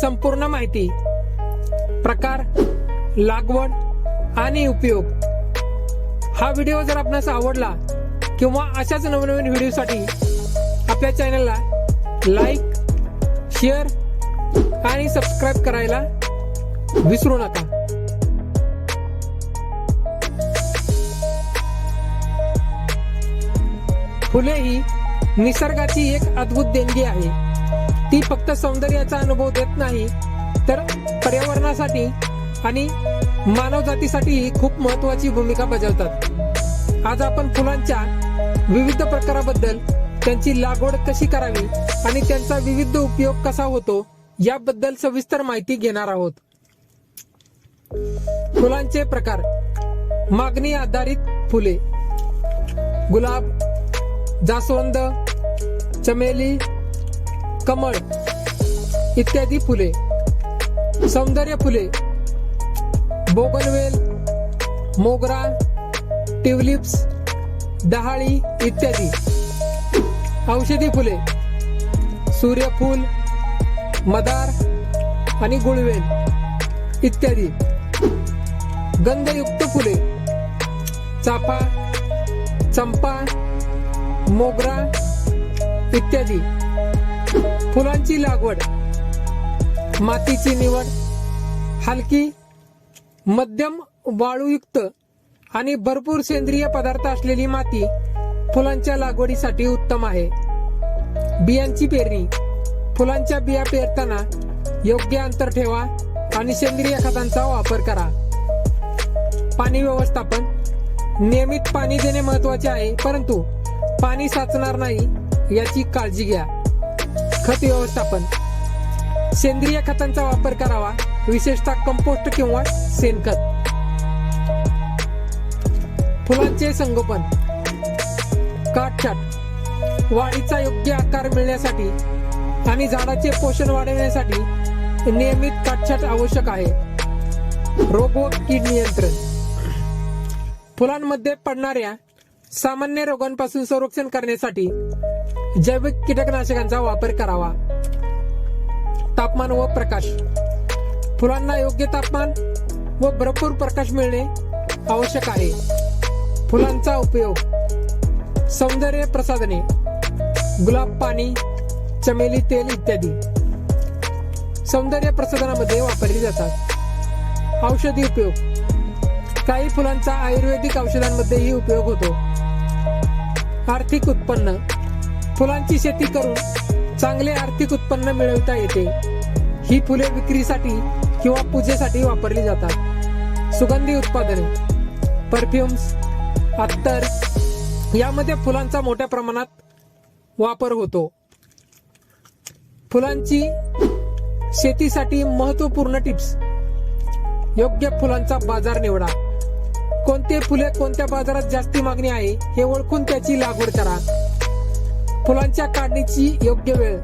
संपूर्ण माहिती प्रकार लागवड आणि उपयोग. हा व्हिडिओ जर आपणास आवडला किंवा अशाच नवनवीन व्हिडिओसाठी आपल्या चॅनलला लाईक शेअर आणि सबस्क्राईब करायला विसरू नका. फुले ही निसर्गाची एक अद्भुत देणगी आहे. ती फक्त सौंदर्याचा अनुभव देत नाही तर पर्यावरणासाठी आणि मानवजातीसाठी खूप महत्वाची भूमिका बजावतात. आज आपण फुलांच्या विविध प्रकाराबद्दल त्यांची लागवड कशी करावी आणि त्यांचा विविध उपयोग कसा होतो याबद्दल सविस्तर माहिती घेणार आहोत. फुलांचे प्रकार. मागणी आधारित फुले. गुलाब जास्वंद चमेली कमळ इत्यादी फुले सौंदर्य फुले बोगनवेल मोगरा ट्युलिप्स डहाळी इत्यादी. औषधी फुले सूर्यफूल मदार आणि गुळवेल इत्यादी. गंधयुक्त फुले चाफा चंपा मोगरा इत्यादी. फुलांची लागवड मातीची निवड हलकी मध्यम वाळूयुक्त आणि भरपूर सेंद्रिय पदार्थ असलेली माती फुलांच्या लागवडीसाठी उत्तम आहे. बियांची पेरणी फुलांच्या बिया पेरताना योग्य अंतर ठेवा आणि सेंद्रिय खतांचा वापर करा. पाणी व्यवस्थापन नियमित पाणी देणे महत्त्वाचे आहे परंतु पाणी साचणार नाही याची काळजी घ्या. खत व्यवस्थापन. सेंद्रिय खतांचा वापर करावा विशेषतः कंपोस्ट किंवा सेनखत फुलांचे संगोपन. काटछाट. वाढीचा योग्य आकार मिळण्यासाठी आणि झाडाचे पोषण वाढवण्यासाठी नियमित काटछाट आवश्यक आहे. रोग व कीड नियंत्रण. फुलांमध्ये पडणाऱ्या सामान्य रोगांपासून संरक्षण करण्यासाठी जैविक कीटकनाशकांचा वापर करावा. तापमान व प्रकाश. फुलांना योग्य तापमान व भरपूर प्रकाश मिळणे आवश्यक आहे. फुलांचा उपयोग. सौंदर्य प्रसाधने. गुलाब पाणी चमेली तेल इत्यादी. सौंदर्य प्रसाधनामध्ये वापरली जातात. औषधी उपयोग. काही फुलांचा आयुर्वेदिक औषधांमध्येही उपयोग होतो. आर्थिक उत्पन्न. फुलांची शेती करून चांगले आर्थिक उत्पन्न मिळवता येते. ही फुले विक्रीसाठी किंवा पूजेसाठी वापरली जातात. सुगंधी उत्पादने परफ्युम्स अत्तर यामध्ये फुलांचा मोठ्या प्रमाणात वापर होतो. फुलांची शेतीसाठी महत्त्वपूर्ण टिप्स. योग्य फुलांचा बाजार निवडा. कोणते फुले कोणत्या बाजारात जास्ती मागणी आहे हे ओळखून त्याची लागवड करा. फुलांच्या काढणीची योग्य वेळ.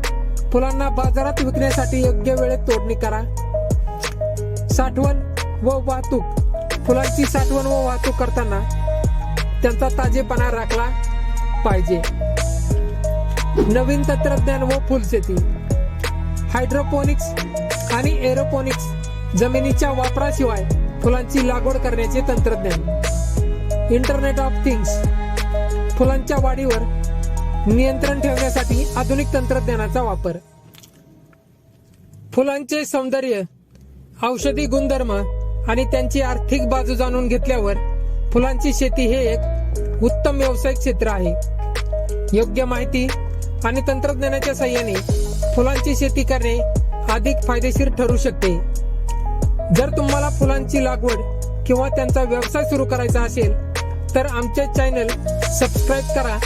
फुलांना बाजारात विकण्यासाठी योग्य वेळेत तोडणी करा. साठवण व वाहतूक. फुलांची साठवण व वाहतूक करताना त्यांचा ताजेपणा राखला पाहिजे. नवीन तंत्रज्ञान व फुलशेती हायड्रोपोनिक्स आणि एरोपोनिक्स जमिनीच्या वापराशिवाय फुलांची लागवड करण्याचे तंत्रज्ञान. Internet of things. फुलांच्या वाढीवर नियंत्रण ठेवण्यासाठी आधुनिक तंत्रज्ञानाचा वापर. फुलांचे सौंदर्य औषधी गुणधर्म आणि त्यांची आर्थिक बाजू जाणून घेतल्यावर फुलांची शेती हे एक उत्तम व्यावसायिक क्षेत्र आहे. योग्य माहिती आणि तंत्रज्ञानाच्या सहाय्याने फुलांची शेती करणे अधिक फायदेशीर ठरू शकते. जर तुम्हाला फुलांची लागवड किंवा त्यांचा व्यवसाय सुरू करायचा असेल तर आमचे चॅनल सबस्क्राईब करा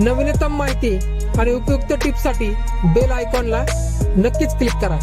नवीनतम माहिती आणि उपयुक्त टिप्ससाठी बेल आयकॉनला नक्कीच क्लिक करा.